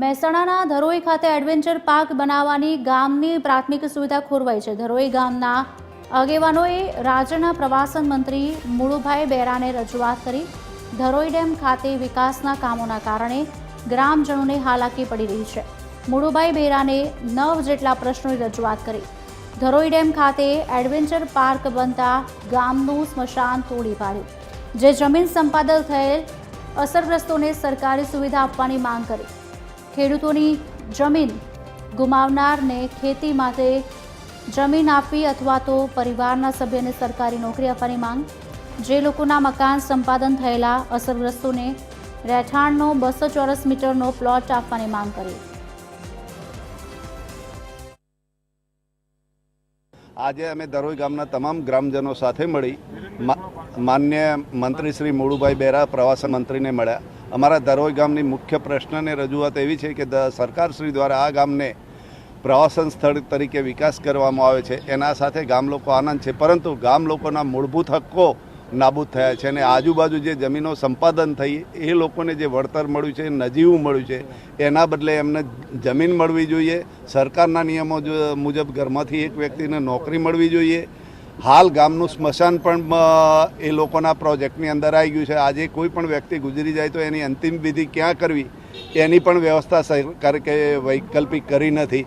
મહેસાણાના ધરોઈ ખાતે adventure park બનાવવાની ગામની પ્રાથમિક સુવિધા ખોરવાઈ છે. ધરોઈ ગામના આગેવાનોએ રાજ્યના પ્રવાસન મંત્રી મુળુભાઈ બેરાને રજૂઆત કરી ધરોઈ ડેમ ખાતે વિકાસના કામોના કારણે ગ્રામજનોને હાલાકી પડી રહી છે. મુળુભાઈ બેરાને નવ જેટલા પ્રશ્નોની રજૂઆત કરી. ધરોઈ ડેમ ખાતે એડવેન્ચર પાર્ક બનતા ગામનું સ્મશાન તોડી પાડ્યું, જે જમીન સંપાદન થયેલ અસરગ્રસ્તોને સરકારી સુવિધા આપવાની માંગ કરી. ખેડૂતોની જમીન ગુમાવનારને ખેતી માટે જમીન આપવી અથવા તો પરિવારના સભ્યને સરકારી નોકરી આપવાની માંગ, જે લોકોના મકાન સંપાદન થયેલા અસરગ્રસ્તોને રહેઠાણનો બસો ચોરસ મીટરનો પ્લોટ આપવાની માંગ કરી. આજે અમે દરોઈ ગામના તમામ ગ્રામજનો સાથે મળી માન્ય મંત્રી શ્રી મોડુભાઈ બેરા, પ્રવાસન મંત્રીને મળ્યા. અમારા ધરોઈ ગામની મુખ્ય પ્રશ્નને રજૂઆત એવી છે કે દ- સરકાર શ્રી દ્વારા આ ગામને પ્રવાસન સ્થળ તરીકે વિકાસ કરવામાં આવે છે. એના સાથે ગામ લોકો આનંદ છે. પરંતુ ગામ લોકોના મૂળભૂત હક્કો નાબૂદ થયા છે અને આજુબાજુ જે જમીનો સંપાદન થઈ, એ લોકોને જે વળતર મળ્યું છે, નજીવું મળ્યું છે, એના બદલે એમને જમીન મળવી જોઈએ. સરકારના નિયમો મુજબ ઘરમાંથી એક વ્યક્તિને નોકરી મળવી જોઈએ. હાલ ગામનું સ્મશાન પણ એ લોકોના પ્રોજેક્ટની અંદર આવી ગયું છે. આજે કોઈ પણ વ્યક્તિ ગુજરી જાય તો એની અંતિમ વિધિ ક્યાં કરવી, એની પણ વ્યવસ્થા કે વૈકલ્પિક કરી નથી.